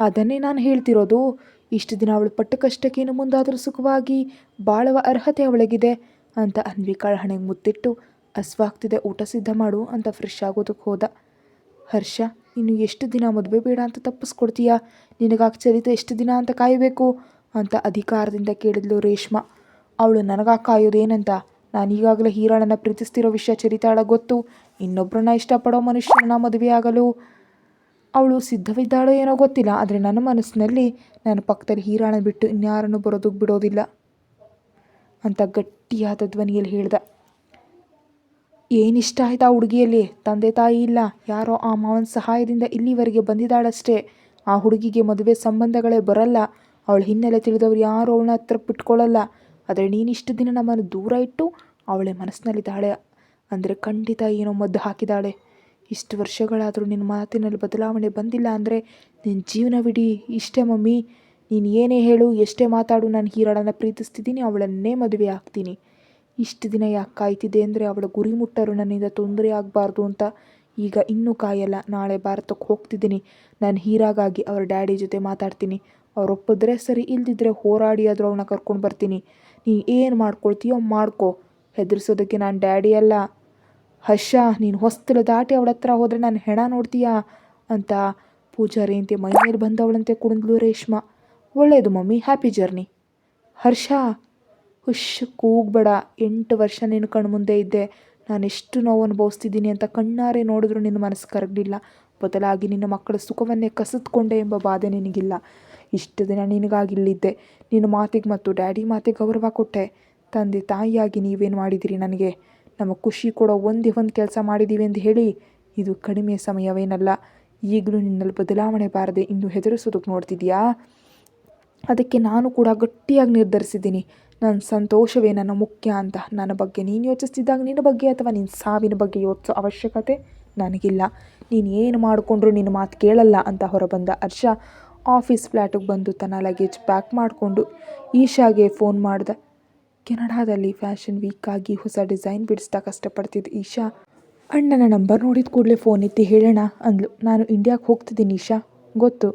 ಅದನ್ನೇ ನಾನು ಹೇಳ್ತಿರೋದು. ಇಷ್ಟು ದಿನ ಅವಳು ಪಟ್ಟು ಕಷ್ಟಕ್ಕೇನು ಮುಂದಾದರೂ ಸುಖವಾಗಿ ಬಾಳುವ ಅರ್ಹತೆ ಅವಳಿಗಿದೆ ಅಂತ ಅನ್ವಿಕಾಳ ಹಣೆಗೆ ಮುತ್ತಿಟ್ಟು ಅಸ್ವಾಗ್ತಿದೆ, ಊಟ ಸಿದ್ಧ ಮಾಡು ಅಂತ ಫ್ರೆಶ್ ಆಗೋದಕ್ಕೆ ಹೋದ. ಹರ್ಷ, ಇನ್ನು ಎಷ್ಟು ದಿನ ಮದುವೆ ಬೇಡ ಅಂತ ತಪ್ಪಿಸ್ಕೊಡ್ತೀಯಾ? ನಿನಗಾಗಿ ಚರಿತ ಎಷ್ಟು ದಿನ ಅಂತ ಕಾಯಬೇಕು ಅಂತ ಅಧಿಕಾರದಿಂದ ಕೇಳಿದ್ಲು ರೇಷ್ಮಾ. ಅವಳು ನನಗಾಗಿ ಕಾಯೋದೇನಂತ? ನಾನೀಗಾಗಲೇ ಹೀರಾಳನ್ನು ಪ್ರೀತಿಸ್ತಿರೋ ವಿಷಯ ಚರಿತಾಳ ಗೊತ್ತು. ಇನ್ನೊಬ್ಬರನ್ನ ಇಷ್ಟಪಡೋ ಮನುಷ್ಯನ ಮದುವೆ ಆಗಲು ಅವಳು ಸಿದ್ಧವಿದ್ದಾಳೋ ಏನೋ ಗೊತ್ತಿಲ್ಲ, ಆದರೆ ನನ್ನ ಮನಸ್ಸಿನಲ್ಲಿ ನನ್ನ ಪಕ್ಕದಲ್ಲಿ ಹೀರಾಣ ಬಿಟ್ಟು ಇನ್ಯಾರನ್ನು ಬರೋದಕ್ಕೆ ಬಿಡೋದಿಲ್ಲ ಅಂತ ಗಟ್ಟಿಯಾದ ಧ್ವನಿಯಲ್ಲಿ ಹೇಳ್ದ. ಏನಿಷ್ಟ ಆಯ್ತು ಆ ಹುಡುಗಿಯಲ್ಲಿ? ತಂದೆ ತಾಯಿ ಇಲ್ಲ, ಯಾರೋ ಆ ಮಾವನ ಸಹಾಯದಿಂದ ಇಲ್ಲಿವರೆಗೆ ಬಂದಿದ್ದಾಳಷ್ಟೇ. ಆ ಹುಡುಗಿಗೆ ಮದುವೆ ಸಂಬಂಧಗಳೇ ಬರಲ್ಲ. ಅವಳ ಹಿನ್ನೆಲೆ ತಿಳಿದವ್ರು ಯಾರು ಅವಳನ್ನ ಹತ್ರ ಬಿಟ್ಕೊಳ್ಳಲ್ಲ ಆದರೆ ನೀನಿಷ್ಟು ದಿನ ನಮ್ಮನ್ನು ದೂರ ಇಟ್ಟು ಅವಳೆ ಮನಸ್ಸಿನಲ್ಲಿದ್ದಾಳೆ. ಅಂದರೆ ಖಂಡಿತ ಏನೋ ಮದ್ದು ಹಾಕಿದ್ದಾಳೆ. ಇಷ್ಟು ವರ್ಷಗಳಾದರೂ ನಿನ್ನ ಮಾತಿನಲ್ಲಿ ಬದಲಾವಣೆ ಬಂದಿಲ್ಲ ಅಂದರೆ ನಿನ್ನ ಜೀವನವಿಡೀ. ಇಷ್ಟೇ ಮಮ್ಮಿ, ನೀನು ಏನೇ ಹೇಳು, ಎಷ್ಟೇ ಮಾತಾಡು, ನಾನು ಹೀರಾಳನ್ನು ಪ್ರೀತಿಸ್ತಿದ್ದೀನಿ, ಅವಳನ್ನೇ ಮದುವೆ ಆಗ್ತೀನಿ. ಇಷ್ಟು ದಿನ ಯಾಕೆ ಕಾಯ್ತಿದ್ದೆ ಅಂದರೆ ಅವಳ ಗುರಿ ಮುಟ್ಟರು, ನನ್ನಿಂದ ತೊಂದರೆ ಆಗಬಾರ್ದು ಅಂತ ಈಗ ಇನ್ನೂ ಕಾಯಲ್ಲ. ನಾಳೆ ಭಾರತಕ್ಕೆ ಹೋಗ್ತಿದ್ದೀನಿ. ನಾನು ಹೀರಾಗಾಗಿ ಅವ್ರ ಡ್ಯಾಡಿ ಜೊತೆ ಮಾತಾಡ್ತೀನಿ. ಅವ್ರು ಒಪ್ಪಿದ್ರೆ ಸರಿ, ಇಲ್ದಿದ್ರೆ ಹೋರಾಡಿ ಆದರೂ ಅವಳನ್ನ ಕರ್ಕೊಂಡು ಬರ್ತೀನಿ. ನೀನು ಏನು ಮಾಡ್ಕೊಳ್ತೀಯೋ ಮಾಡ್ಕೊ. ಹೆದರ್ಸೋದಕ್ಕೆ ನಾನು ಡ್ಯಾಡಿ ಅಲ್ಲ. ಹರ್ಷ, ನೀನು ಹೊಸ್ತಲು ದಾಟಿ ಅವಳ ಹತ್ರ ಹೋದರೆ ನಾನು ಹೆಣ ನೋಡ್ತೀಯಾ? ಅಂತ ಪೂಜಾರಿ ಅಂತೆ ಮೈ ಬಂದವಳಂತೆ ಕುಣಿದ್ಲು ರೇಷ್ಮಾ. ಒಳ್ಳೆಯದು ಮಮ್ಮಿ ಹ್ಯಾಪಿ ಜರ್ನಿ ಹರ್ಷ, ಹುಷ್, ಕೂಗ್ಬೇಡ. ಎಂಟು ವರ್ಷ ನಿನ್ನ ಕಣ್ಣು ಮುಂದೆ ಇದ್ದೆ. ನಾನು ಎಷ್ಟು ನೋವು ಅನುಭವಿಸ್ತಿದ್ದೀನಿ ಅಂತ ಕಣ್ಣಾರೆ ನೋಡಿದ್ರು ನಿನ್ನ ಮನಸ್ಸು ಕರಗಲಿಲ್ಲ. ಬದಲಾಗಿ ನಿನ್ನ ಮಕ್ಕಳ ಸುಖವನ್ನೇ ಕಸಿದ್ಕೊಂಡೆ ಎಂಬ ಬಾಧೆ ನಿನಗಿಲ್ಲ. ಇಷ್ಟು ದಿನ ನಿನಗಾಗಿಲ್ಲಿದ್ದೆ ನಿನ್ನ ಮಾತಿಗೆ ಮತ್ತು ಡ್ಯಾಡಿ ಮಾತಿಗೆ ಗೌರವ ಕೊಟ್ಟೆ. ತಂದೆ ತಾಯಿಯಾಗಿ ನೀವೇನು ಮಾಡಿದಿರಿ ನನಗೆ? ನಮಗೆ ಖುಷಿ ಕೊಡೋ ಒಂದೇ ಒಂದು ಕೆಲಸ ಮಾಡಿದ್ದೀವಿ ಎಂದು ಹೇಳಿ, ಇದು ಕಡಿಮೆ ಸಮಯವೇನಲ್ಲ. ಈಗಲೂ ನಿನ್ನಲ್ಲಿ ಬದಲಾವಣೆ ಬಾರದೆ ಇನ್ನು ಹೆದರಿಸೋದಕ್ಕೆ ನೋಡ್ತಿದ್ಯಾ ಅದಕ್ಕೆ ನಾನು ಕೂಡ ಗಟ್ಟಿಯಾಗಿ ನಿರ್ಧರಿಸಿದ್ದೀನಿ. ನನ್ನ ಸಂತೋಷವೇ ನನ್ನ ಮುಖ್ಯ ಅಂತ. ನನ್ನ ಬಗ್ಗೆ ನೀನು ಯೋಚಿಸ್ತಿದ್ದಾಗ ನಿನ್ನ ಬಗ್ಗೆ ಅಥವಾ ನಿನ್ನ ಸಾವಿನ ಬಗ್ಗೆ ಯೋಚಿಸೋ ಅವಶ್ಯಕತೆ ನನಗಿಲ್ಲ. ನೀನು ಏನು ಮಾಡಿಕೊಂಡ್ರು ನಿನ್ನ ಮಾತು ಕೇಳಲ್ಲ ಅಂತ ಹೊರಬಂದ ಹರ್ಷ. ಆಫೀಸ್ ಫ್ಲ್ಯಾಟಿಗೆ ಬಂದು ತನ್ನ ಲಗೇಜ್ ಪ್ಯಾಕ್ ಮಾಡಿಕೊಂಡು ಈಶಾಗೆ ಫೋನ್ ಮಾಡ್ದ. ಕೆನಡಾದಲ್ಲಿ ಫ್ಯಾಷನ್ ವೀಕ್ ಆಗಿ ಹೊಸ ಡಿಸೈನ್ ಬಿಡಿಸ್ತಾ ಕಷ್ಟಪಡ್ತಿದ್ದ ಈಶಾ, ಅಣ್ಣನ ನಂಬರ್ ನೋಡಿದ ಕೂಡಲೇ ಫೋನ್ ಎತ್ತಿ ಹೇಳೋಣ ಅಂದ್ಲು. ನಾನು ಇಂಡಿಯಾಗೆ ಹೋಗ್ತಿದ್ದೀನಿ ಈಶಾ. ಗೊತ್ತು.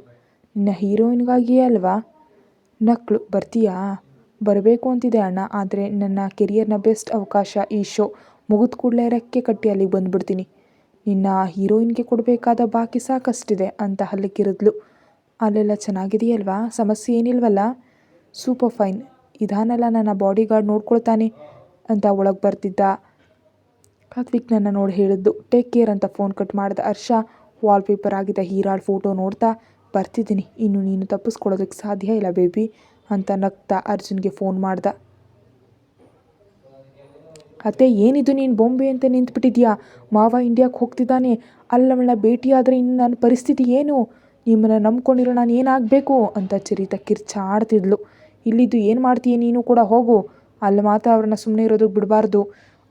ನಿನ್ನ ಹೀರೋಯಿನ್ಗಾಗಿಯೇ ಅಲ್ವಾ? ನಕ್ಳು ಬರ್ತೀಯಾ? ಬರಬೇಕು ಅಂತಿದೆ ಅಣ್ಣ. ಆದರೆ ನನ್ನ ಕೆರಿಯರ್ನ ಬೆಸ್ಟ್ ಅವಕಾಶ ಈ ಶೋ. ಮುಗಿದ ಕೂಡಲೇ ರೆಕ್ಕೆ ಕಟ್ಟಿ ಅಲ್ಲಿಗೆ ಬಂದುಬಿಡ್ತೀನಿ. ನಿನ್ನ ಹೀರೋಯಿನ್ಗೆ ಕೊಡಬೇಕಾದ ಬಾಕಿ ಸಾಕಷ್ಟಿದೆ ಅಂತ ಹಲ್ಲಿಕ್ಕಿರಿದ್ಲು. ಅಲ್ಲೆಲ್ಲ ಚೆನ್ನಾಗಿದೆಯಲ್ವಾ? ಸಮಸ್ಯೆ ಏನಿಲ್ವಲ್ಲ? Super fine. ಇದಾನಲ್ಲ ನನ್ನ ಬಾಡಿ ಗಾರ್ಡ್ ನೋಡ್ಕೊಳ್ತಾನೆ ಅಂತ ಒಳಗೆ ಬರ್ತಿದ್ದ. ಕಾತ್ವಿಕ್ ನನ್ನ ನೋಡಿ ಹೇಳಿದ್ದು ಟೇಕ್ ಕೇರ್ ಅಂತ ಫೋನ್ ಕಟ್ ಮಾಡಿದ ಹರ್ಷ. ವಾಲ್ಪೇಪರ್ ಆಗಿದ್ದ ಹೀರಾಳ್ ಫೋಟೋ ನೋಡ್ತಾ, ಬರ್ತಿದ್ದೀನಿ, ಇನ್ನು ನೀನು ತಪ್ಪಿಸ್ಕೊಳ್ಳೋದಕ್ಕೆ ಸಾಧ್ಯ ಇಲ್ಲ ಬೇಬಿ ಅಂತ ನಗ್ತಾ ಅರ್ಜುನ್ಗೆ ಫೋನ್ ಮಾಡ್ದ. ಅತ್ತೆ, ಏನಿದು ನೀನು ಬೊಂಬೆ ಅಂತ ನಿಂತ್ಬಿಟ್ಟಿದ್ಯಾ? ಮಾವ ಇಂಡಿಯಾಕ್ಕೆ ಹೋಗ್ತಿದ್ದಾನೆ. ಅಲ್ಲವಳ ಭೇಟಿಯಾದರೆ ಇನ್ನು ನನ್ನ ಪರಿಸ್ಥಿತಿ ಏನು? ನಿಮ್ಮನ್ನು ನಂಬ್ಕೊಂಡಿರೋ ನಾನು ಏನಾಗಬೇಕು ಅಂತ ಚರಿತ ಕಿರ್ಚಾಡ್ತಿದ್ಲು. ಇಲ್ಲಿದ್ದು ಏನು ಮಾಡ್ತೀಯ ನೀನು ಕೂಡ ಹೋಗು. ಅಲ್ಲಿ ಮಾತ್ರ ಅವ್ರನ್ನ ಸುಮ್ಮನೆ ಇರೋದಕ್ಕೆ ಬಿಡಬಾರ್ದು.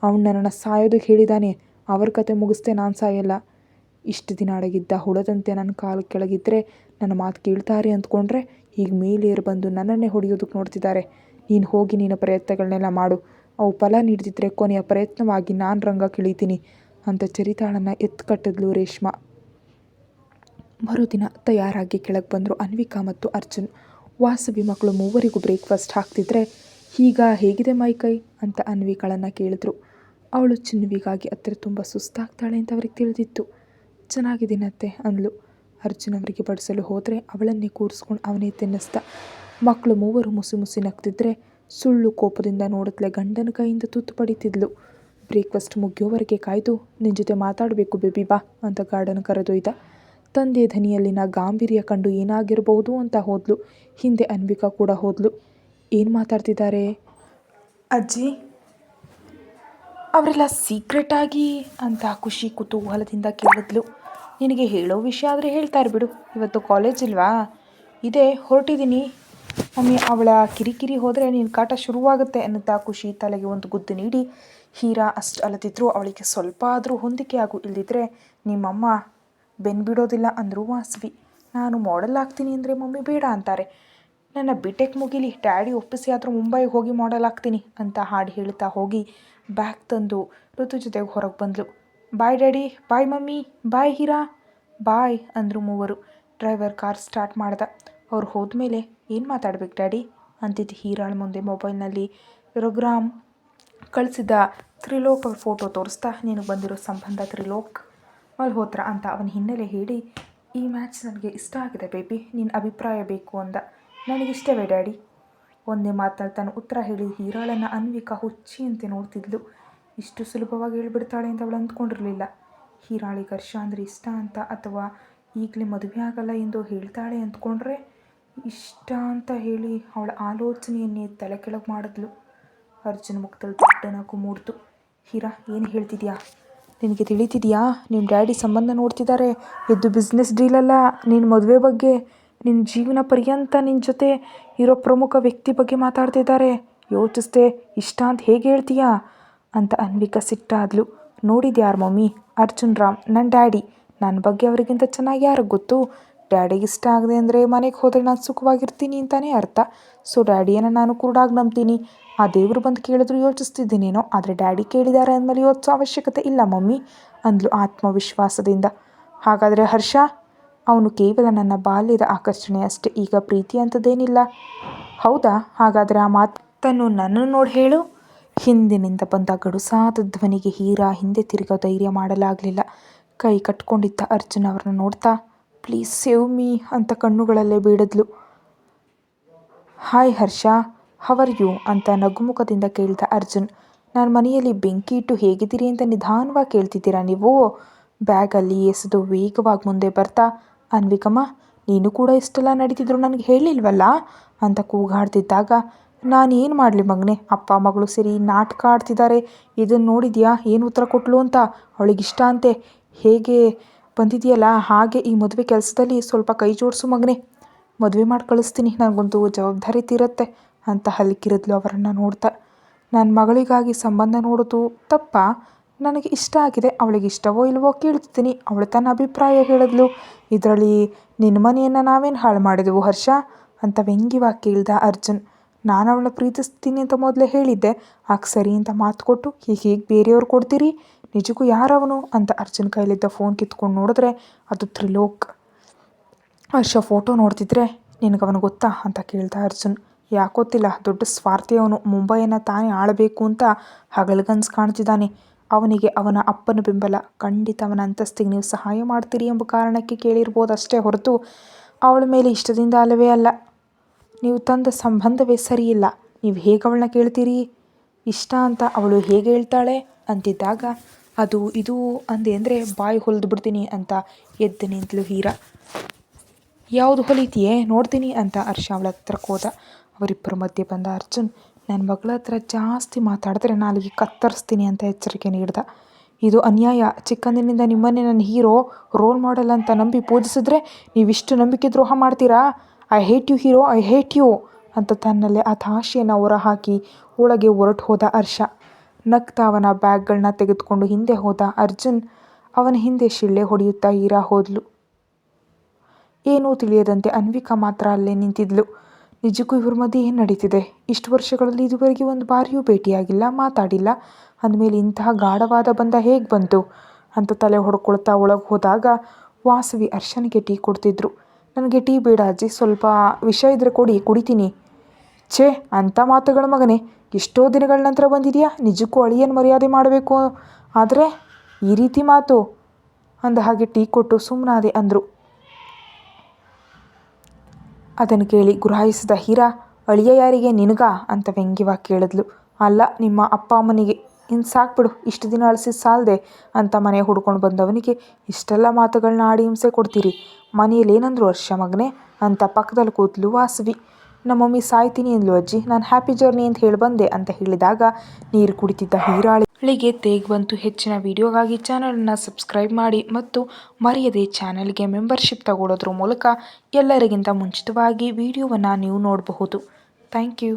ಅವ್ನು ನನ್ನನ್ನು ಸಾಯೋದಕ್ಕೆ ಹೇಳಿದ್ದಾನೆ ಅವ್ರ ಕತೆ ಮುಗಿಸ್ದೆ ನಾನು ಸಾಯಲ್ಲ. ಇಷ್ಟು ದಿನ ಅಡಗಿದ್ದ ಹುಳದಂತೆ ನನ್ನ ಕಾಲು ಕೆಳಗಿದ್ದರೆ ನನ್ನ ಮಾತು ಕೇಳ್ತಾರೆ ಅಂದ್ಕೊಂಡ್ರೆ ಈಗ ಮೇಲೇರು ಬಂದು ನನ್ನನ್ನೇ ಹೊಡೆಯೋದಕ್ಕೆ ನೋಡ್ತಿದ್ದಾರೆ. ನೀನು ಹೋಗಿ ನಿನ್ನ ಪ್ರಯತ್ನಗಳನ್ನೆಲ್ಲ ಮಾಡು. ಅವು ಫಲ ನೀಡ್ದಿದ್ರೆ ಕೊನೆಯ ಪ್ರಯತ್ನವಾಗಿ ನಾನು ರಂಗ ಕಿಳಿತೀನಿ ಅಂತ ಚರಿತಾಳನ್ನು ಎತ್ತು ರೇಷ್ಮಾ. ಮರುದಿನ ತಯಾರಾಗಿ ಕೆಳಗೆ ಬಂದರು ಅನ್ವಿಕಾ ಮತ್ತು ಅರ್ಜುನ್. ವಾಸವಿ ಮಕ್ಕಳು ಮೂವರಿಗೂ ಬ್ರೇಕ್ಫಾಸ್ಟ್ ಹಾಕ್ತಿದ್ರೆ ಈಗ ಹೇಗಿದೆ ಮೈಕೈ? ಅಂತ ಅನ್ವಿಕಾಳನ್ನು ಕೇಳಿದ್ರು. ಅವಳು ಚಿನ್ನುವಿಗಾಗಿ ಹತ್ತಿರ ತುಂಬ ಸುಸ್ತಾಗ್ತಾಳೆ ಅಂತ ಅವ್ರಿಗೆ ತಿಳಿದಿತ್ತು. ಚೆನ್ನಾಗಿದ್ದೀನತ್ತೆ, ಅಂದ್ಲು. ಅರ್ಜುನ್ ಅವರಿಗೆ ಬಡಿಸಲು ಹೋದರೆ ಅವಳನ್ನೇ ಕೂರಿಸ್ಕೊಂಡು ಅವನೇ ತಿನ್ನಿಸ್ದ. ಮಕ್ಕಳು ಮೂವರು ಮುಸಿ ಮುಸಿ ನಗ್ತಿದ್ರೆ ಸುಳ್ಳು ಕೋಪದಿಂದ ನೋಡಿದ್ಲೆ ಗಂಡನ ಕೈಯಿಂದ ತುತ್ತು ಪಡಿತಿದ್ಲು. ಬ್ರೇಕ್ಫಾಸ್ಟ್ ಮುಗಿಯೋವರೆಗೆ ಕಾಯ್ದು ನಿನ್ನ ಜೊತೆ ಮಾತಾಡಬೇಕು, ಬೇಬಿ ಬಾ, ಅಂತ ಗಾರ್ಡನ್ ಕರೆದೊಯ್ದ. ತಂದೆ ಧನಿಯಲ್ಲಿನ ಗಾಂಭೀರ್ಯ ಕಂಡು ಏನಾಗಿರಬಹುದು ಅಂತ ಹೋದ್ಲು. ಹಿಂದೆ ಅನ್ವಿಕಾ ಕೂಡ ಹೋದ್ಲು. ಏನು ಮಾತಾಡ್ತಿದ್ದಾರೆ? ಅಜ್ಜಿ, ಅವರೆಲ್ಲ ಸೀಕ್ರೆಟಾಗಿ ಅಂತ ಖುಷಿ ಕುತೂಹಲದಿಂದ ಕೇಳಿದ್ಲು. ನಿನಗೆ ಹೇಳೋ ವಿಷಯ ಆದರೆ ಹೇಳ್ತಾರೆ ಬಿಡು ಇವತ್ತು ಕಾಲೇಜ್ ಇಲ್ವಾ? ಇದೆ ಹೊರಟಿದ್ದೀನಿ ಮಮ್ಮಿ ಅವಳ ಕಿರಿಕಿರಿ ಹೋದರೆ ನಿನ್ನ ಕಾಟ ಶುರುವಾಗುತ್ತೆ ಅನ್ನುತ್ತಾ ಖುಷಿ ತಲೆಗೆ ಒಂದು ಗುದ್ದು ನೀಡಿ. ಹೀರಾ ಅಷ್ಟು ಅಲತಿದ್ರು, ಅವಳಿಗೆ ಸ್ವಲ್ಪ ಆದರೂ ಹೊಂದಿಕೆ ಆಗು ಇಲ್ದಿದ್ರೆ ನಿಮ್ಮಮ್ಮ ಬೆನ್ನು ಬಿಡೋದಿಲ್ಲ ಅಂದರು ವಾಸವಿ. ನಾನು ಮಾಡೆಲ್ ಆಗ್ತೀನಿ ಅಂದರೆ ಮಮ್ಮಿ ಬೇಡ ಅಂತಾರೆ. ನನ್ನ ಬಿಟೆಕ್ ಮುಗಿಲಿ, ಡ್ಯಾಡಿ ಒಪ್ಪಿಸಿ ಆದರೂ ಮುಂಬೈಗೆ ಹೋಗಿ ಮಾಡೆಲ್ ಆಗ್ತೀನಿ, ಅಂತ ಹಾಡು ಹೇಳ್ತಾ ಹೋಗಿ ಬ್ಯಾಗ್ ತಂದು ಋತು ಜೊತೆಗೆ ಹೊರಗೆ ಬಂದಳು bye daddy, bye mummy, bye Heera. Bye, ಅಂದರು ಮೂವರು. ಡ್ರೈವರ್ ಕಾರ್ ಸ್ಟಾರ್ಟ್ ಮಾಡ್ದ. ಅವ್ರು ಹೋದ್ಮೇಲೆ, ಏನು ಮಾತಾಡ್ಬೇಕು ಡ್ಯಾಡಿ? ಅಂತಿದ್ದು ಹೀರಾಳ ಮುಂದೆ ಮೊಬೈಲ್ನಲ್ಲಿ ಪ್ರೋಗ್ರಾಮ್ ಕಳಿಸಿದ ತ್ರಿಲೋಕ್ ಅವ್ರ ಫೋಟೋ ತೋರಿಸ್ತಾ ನಿನಗೆ ಬಂದಿರೋ ಸಂಬಂಧ ತ್ರಿಲೋಕ್ ಮಲ್ಹೋತ್ರ ಅಂತ ಅವನ ಹಿನ್ನೆಲೆ ಹೇಳಿ, ಈ ಮ್ಯಾಚ್ ನನಗೆ ಇಷ್ಟ ಆಗಿದೆ ಬೇಬಿ ನಿನ್ನ ಅಭಿಪ್ರಾಯ ಬೇಕು ಅಂದ. ನನಗಿಷ್ಟವೇ ಡ್ಯಾಡಿ. ಒಂದೇ ಮಾತಲ್ಲಿ ತಾನು ಉತ್ತರ ಹೇಳಿ ಹೀರಾಳನ್ನು ಅನ್ವಿಕಾ ಅಂತ ನೋಡ್ತಿದ್ಲು. ಇಷ್ಟು ಸುಲಭವಾಗಿ ಹೇಳ್ಬಿಡ್ತಾಳೆ ಅಂತ ಅವಳು ಅಂದ್ಕೊಂಡಿರಲಿಲ್ಲ. ಹೀರಾಳಿ ಹರ್ಷ ಅಂದರೆ ಇಷ್ಟ ಅಂತ ಅಥವಾ ಈಗಲೇ ಮದುವೆ ಆಗಲ್ಲ ಎಂದು ಹೇಳ್ತಾಳೆ ಅಂದ್ಕೊಂಡ್ರೆ ಇಷ್ಟ ಅಂತ ಹೇಳಿ ಅವಳ ಆಲೋಚನೆಯನ್ನೇ ತಲೆ ಕೆಳಗೆ ಮಾಡಿದ್ಲು. ಅರ್ಜುನ್ ಮುಖದಲ್ಲಿ ದೊಡ್ಡ ನಗು ಮೂಡ್ತು. ಹೀರಾ, ಏನು ಹೇಳ್ತಿದ್ಯಾ? ನಿನಗೆ ತಿಳಿತಿದೆಯಾ ನಿಮ್ಮ ಡ್ಯಾಡಿ ಸಂಬಂಧ ನೋಡ್ತಿದ್ದಾರೆ ಎದ್ದು ಬಿಸ್ನೆಸ್ ಡೀಲಲ್ಲ ನಿನ್ನ ಮದುವೆ ಬಗ್ಗೆ ನಿನ್ನ ಜೀವನ ಪರ್ಯಂತ ನಿನ್ನ ಜೊತೆ ಇರೋ ಪ್ರಮುಖ ವ್ಯಕ್ತಿ ಬಗ್ಗೆ ಮಾತಾಡ್ತಿದ್ದಾರೆ ಯೋಚಿಸ್ದೆ, ಇಷ್ಟ ಅಂತ ಹೇಗೆ ಹೇಳ್ತೀಯಾ? ಅಂತ ಅನ್ವಿಕಾ ಸಿಟ್ಟಾದ್ಲು. ನೋಡಿದ್ಯಾರ ಮಮ್ಮಿ? ಅರ್ಜುನ್ ರಾಮ್ ನನ್ನ ಡ್ಯಾಡಿ. ನನ್ನ ಬಗ್ಗೆ ಅವರಿಗಿಂತ ಚೆನ್ನಾಗಿ ಯಾರಿಗೆ ಗೊತ್ತು? ಡ್ಯಾಡಿಗೆ ಇಷ್ಟ ಆಗದೆ ಅಂದರೆ ಮನೆಗೆ ಹೋದರೆ ನಾನು ಸುಖವಾಗಿರ್ತೀನಿ ಅಂತಲೇ ಅರ್ಥ. ಸೊ, ಡ್ಯಾಡಿಯನ್ನು ನಾನು ಕುರುಡಾಗಿ ನಂಬ್ತೀನಿ. ಆ ದೇವರು ಬಂದು ಕೇಳಿದ್ರು ಯೋಚಿಸ್ತಿದ್ದೀನೇನೋ, ಆದರೆ ಡ್ಯಾಡಿ ಕೇಳಿದ್ದಾರೆ ಅಂದಮೇಲೆ ಯೋಚಿಸೋ ಅವಶ್ಯಕತೆ ಇಲ್ಲ ಮಮ್ಮಿ, ಅಂದ್ಲು ಆತ್ಮವಿಶ್ವಾಸದಿಂದ. ಹಾಗಾದರೆ ಹರ್ಷ, ಅವನು ಕೇವಲ ನನ್ನ ಬಾಲ್ಯದ ಆಕರ್ಷಣೆ ಅಷ್ಟೇ, ಈಗ ಪ್ರೀತಿ ಅಂಥದ್ದೇನಿಲ್ಲ ಹೌದಾ? ಹಾಗಾದರೆ ಆ ಮಾತನ್ನು ನನ್ನನ್ನು ನೋಡಿ ಹೇಳು. ಹಿಂದಿನಿಂದ ಬಂದ ಗಡುಸಾದ ಧ್ವನಿಗೆ ಹೀರಾ ಹಿಂದೆ ತಿರುಗೋ ಧೈರ್ಯ ಮಾಡಲಾಗಲಿಲ್ಲ. ಕೈ ಕಟ್ಕೊಂಡಿದ್ದ ಅರ್ಜುನ್ ಅವ್ರನ್ನ ನೋಡ್ತಾ ಪ್ಲೀಸ್ ಸೇವ್ ಮೀ ಅಂತ ಕಣ್ಣುಗಳಲ್ಲೇ ಬೀಡದ್ಲು hi Harsha how are you ಅಂತ ನಗುಮುಖದಿಂದ ಕೇಳಿದ ಅರ್ಜುನ್. ನಾನು ಮನೆಯಲ್ಲಿ ಬೆಂಕಿ ಇಟ್ಟು ಹೇಗಿದ್ದೀರಿ ಅಂತ ನಿಧಾನವಾಗಿ ಕೇಳ್ತಿದ್ದೀರಾ ನೀವು? ಬ್ಯಾಗಲ್ಲಿ ಎಸೆದು ವೇಗವಾಗಿ ಮುಂದೆ ಬರ್ತಾ, ಅನ್ವಿಕಮ್ಮ, ನೀನು ಕೂಡ ಇಷ್ಟೆಲ್ಲ ನಡೀತಿದ್ರು ನನಗೆ ಹೇಳಿಲ್ವಲ್ಲ? ಅಂತ ಕೂಗಾಡ್ತಿದ್ದಾಗ ಏನು ಮಾಡಲಿ ಮಗನೇ? ಅಪ್ಪ, ಮಗಳು ಸೇರಿ ನಾಟಕ ಆಡ್ತಿದ್ದಾರೆ. ಇದನ್ನು ನೋಡಿದ್ಯಾ? ಏನು ಉತ್ತರ ಕೊಟ್ಲು ಅಂತ? ಅವಳಿಗಿಷ್ಟ ಅಂತೆ. ಹೇಗೆ ಬಂದಿದೆಯಲ್ಲ? ಹಾಗೆ ಈ ಮದುವೆ ಕೆಲಸದಲ್ಲಿ ಸ್ವಲ್ಪ ಕೈ ಜೋಡಿಸು ಮಗನೇ. ಮದುವೆ ಮಾಡಿ ಕಳಿಸ್ತೀನಿ ನನಗೊಂದು ಜವಾಬ್ದಾರಿ ತೀರತ್ತೆ. ಅಂತ ಹಲ್ಕಿರಿದ್ಲು ಅವರನ್ನು ನೋಡ್ತಾ. ನನ್ನ ಮಗಳಿಗಾಗಿ ಸಂಬಂಧ ನೋಡೋದು ತಪ್ಪ. ನನಗೆ ಇಷ್ಟ ಆಗಿದೆ. ಅವಳಿಗೆ ಇಷ್ಟವೋ ಇಲ್ವೋ ಕೇಳ್ತಿದ್ದೀನಿ. ಅವಳು ತನ್ನ ಅಭಿಪ್ರಾಯ ಹೇಳಿದ್ಲು. ಇದರಲ್ಲಿ ನಿನ್ನ ಮನೆಯನ್ನು ನಾವೇನು ಹಾಳು ಮಾಡಿದೆವು ಹರ್ಷ? ಅಂತ ವ್ಯಂಗ್ಯವಾಗಿ ಕೇಳ್ದ ಅರ್ಜುನ್. ನಾನು ಅವಳನ್ನ ಪ್ರೀತಿಸ್ತೀನಿ ಅಂತ ಮೊದಲೇ ಹೇಳಿದ್ದೆ. ಆಗ ಸರಿ ಅಂತ ಮಾತು ಕೊಟ್ಟು, ಹೀಗೆ ಹೀಗೆ ಬೇರೆಯವ್ರು ಕೊಡ್ತೀರಿ? ನಿಜಕ್ಕೂ ಯಾರವನು? ಅಂತ ಅರ್ಜುನ್ ಕೈಲಿದ್ದ ಫೋನ್ ಕಿತ್ಕೊಂಡು ನೋಡಿದ್ರೆ ಅದು ತ್ರಿಲೋಕ್. ಹರ್ಷ ಫೋಟೋ ನೋಡ್ತಿದ್ರೆ ನಿನಗೆ ಗೊತ್ತಾ? ಅಂತ ಕೇಳ್ದ ಅರ್ಜುನ್. ಯಾಕೊತ್ತಿಲ್ಲ ದೊಡ್ಡ ಸ್ವಾರ್ಥಿ ಅವನು. ಮುಂಬೈಯನ್ನು ತಾನೇ ಆಳಬೇಕು ಅಂತ ಹಗಲ್ಗನ್ಸ್ ಕಾಣ್ತಿದ್ದಾನೆ. ಅವನಿಗೆ ಅವನ ಅಪ್ಪನ ಬೆಂಬಲ. ಖಂಡಿತ ಅವನ ಅಂತಸ್ತಿಗೆ ನೀವು ಸಹಾಯ ಮಾಡ್ತೀರಿ ಎಂಬ ಕಾರಣಕ್ಕೆ ಕೇಳಿರ್ಬೋದು ಅಷ್ಟೇ ಹೊರತು ಅವಳ ಮೇಲೆ ಇಷ್ಟದಿಂದ ಅಲ್ಲವೇ ಅಲ್ಲ. ನೀವು ತಂದ ಸಂಬಂಧವೇ ಸರಿಯಿಲ್ಲ. ನೀವು ಹೇಗೆ ಅವಳನ್ನ ಕೇಳ್ತೀರಿ? ಇಷ್ಟ ಅಂತ ಅವಳು ಹೇಗೆ ಹೇಳ್ತಾಳೆ? ಅಂತಿದ್ದಾಗ, ಅದು ಇದು ಅಂದೆ ಅಂದರೆ ಬಾಯಿ ಹೊಲಿದು ಬಿಡ್ತೀನಿ ಅಂತ ಎದ್ದು ನಿಂತಲು ಹೀರಾ. ಯಾವುದು ಹೊಲಿತೀಯೇ? ನೋಡ್ತೀನಿ ಅಂತ ಅರ್ಷ ಅವಳ ಹತ್ರಕ್ಕೆ ಹೋದ ಅವರಿಬ್ಬರ ಮಧ್ಯೆ ಬಂದ ಅರ್ಜುನ್ ನನ್ನ ಮಗಳ ಹತ್ರ ಜಾಸ್ತಿ ಮಾತಾಡಿದ್ರೆ ನಾಲಿಗೆ ಕತ್ತರಿಸ್ತೀನಿ ಅಂತ ಎಚ್ಚರಿಕೆ ನೀಡಿದ. ಇದು ಅನ್ಯಾಯ. ಚಿಕ್ಕಂದಿನಿಂದ ನಿಮ್ಮನ್ನೇ ನನ್ನ ಹೀರೋ, ರೋಲ್ ಮಾಡೆಲ್ ಅಂತ ನಂಬಿ ಪೂಜಿಸಿದ್ರೆ ನೀವಿಷ್ಟು ನಂಬಿಕೆ ದ್ರೋಹ ಮಾಡ್ತೀರಾ? I hate you hero I hate you ಅಂತ ತನ್ನಲ್ಲೇ ಹತಾಶೆಯನ್ನು ಹೊರಹಾಕಿ ಒಳಗೆ ಹೊರಟು ಹೋದ ಹರ್ಷ. ನಗ್ತಾ ಅವನ ಬ್ಯಾಗ್ಗಳನ್ನ ತೆಗೆದುಕೊಂಡು ಹಿಂದೆ ಹೋದ ಅರ್ಜುನ್ ಅವನ ಹಿಂದೆ ಶಿಳ್ಳೆ ಹೊಡೆಯುತ್ತಾ ಹೀರಾ ಹೋದ್ಲು. ಏನೂ ತಿಳಿಯದಂತೆ ಅನ್ವಿಕಾ ಮಾತ್ರ ಅಲ್ಲೇ ನಿಂತಿದ್ಲು. ನಿಜಕ್ಕೂ ಇವ್ರ ಮಧ್ಯೆ ಏನು ನಡೀತಿದೆ? ಇಷ್ಟು ವರ್ಷಗಳಲ್ಲಿ ಇದುವರೆಗೆ ಒಂದು ಬಾರಿಯೂ ಭೇಟಿಯಾಗಿಲ್ಲ, ಮಾತಾಡಿಲ್ಲ. ಅಂದಮೇಲೆ ಇಂತಹ ಗಾಢವಾದ ಬಂಧ ಹೇಗೆ ಬಂತು? ಅಂತ ತಲೆ ಹೊಡ್ಕೊಳ್ತಾ ಒಳಗೆ ಹೋದಾಗ ವಾಸವಿ ಅರ್ಶನಿಗೆ ಟೀ ಕೊಡ್ತಿದ್ರು. ನನಗೆ ಟೀ ಬೇಡ ಅಜ್ಜಿ, ಸ್ವಲ್ಪ ವಿಷ ಇದ್ರೆ ಕೊಡಿ, ಕುಡಿತೀನಿ. ಛೇ, ಅಂಥ ಮಾತುಗಳ ಮಗನೇ ಎಷ್ಟೋ ದಿನಗಳ ನಂತರ ಬಂದಿದೆಯಾ? ನಿಜಕ್ಕೂ ಅಳಿಯನ್ ಮರ್ಯಾದೆ ಮಾಡಬೇಕು. ಆದರೆ, ಈ ರೀತಿ ಮಾತು. ಅಂದ ಹಾಗೆ ಟೀ ಕೊಟ್ಟು ಸುಮ್ಮನಾದೆ ಅಂದರು. ಅದನ್ನು ಕೇಳಿ ಗುರಾಯಿಸಿದ ಹೀರಾ, ಅಳಿಯ ಯಾರಿಗೆ ನಿನಗ ಅಂತ ವ್ಯಂಗ್ಯವಾಗಿ ಕೇಳಿದ್ಲು. ಅಲ್ಲ, ನಿಮ್ಮ ಅಪ್ಪ ಅಮ್ಮನಿಗೆ ಇನ್ನು ಸಾಕ್ಬಿಡು ಇಷ್ಟು ದಿನ ಅಳಿಸಿದ ಸಾಲದೆ ಅಂತ ಮನೆ ಹುಡ್ಕೊಂಡು ಬಂದವನಿಗೆ ಇಷ್ಟೆಲ್ಲ ಮಾತುಗಳನ್ನ ಆಡಿ ಹಿಂಸೆ ಕೊಡ್ತೀರಿ? ಮನೆಯಲ್ಲಿ ಏನಂದ್ರು ವರ್ಷ ಮಗನೇ ಅಂತ ಪಕ್ಕದಲ್ಲಿ ಕೂತ್ಲು ವಾಸವಿ. ನಮ್ಮ ಮಮ್ಮಿ ಸಾಯ್ತೀನಿ ಅಂದ್ಲು ಅಜ್ಜಿ. ನಾನು ಹ್ಯಾಪಿ ಜರ್ನಿ ಅಂತ ಹೇಳಿ ಬಂದೆ ಅಂತ ಹೇಳಿದಾಗ ನೀರು ಕುಡಿತಿದ್ದ ಹೀರಾಳಿಗೆ ತೇಗ್ ಬಂತು. ಹೆಚ್ಚಿನ ವಿಡಿಯೋಗಾಗಿ ಚಾನಲನ್ನು ಸಬ್ಸ್ಕ್ರೈಬ್ ಮಾಡಿ ಮತ್ತು ಮರೆಯದೆ ಚಾನಲ್ಗೆ ಮೆಂಬರ್ಶಿಪ್ ತಗೊಳ್ಳೋದ್ರ ಮೂಲಕ ಎಲ್ಲರಿಗಿಂತ ಮುಂಚಿತವಾಗಿ ವಿಡಿಯೋವನ್ನು ನೀವು ನೋಡಬಹುದು. Thank you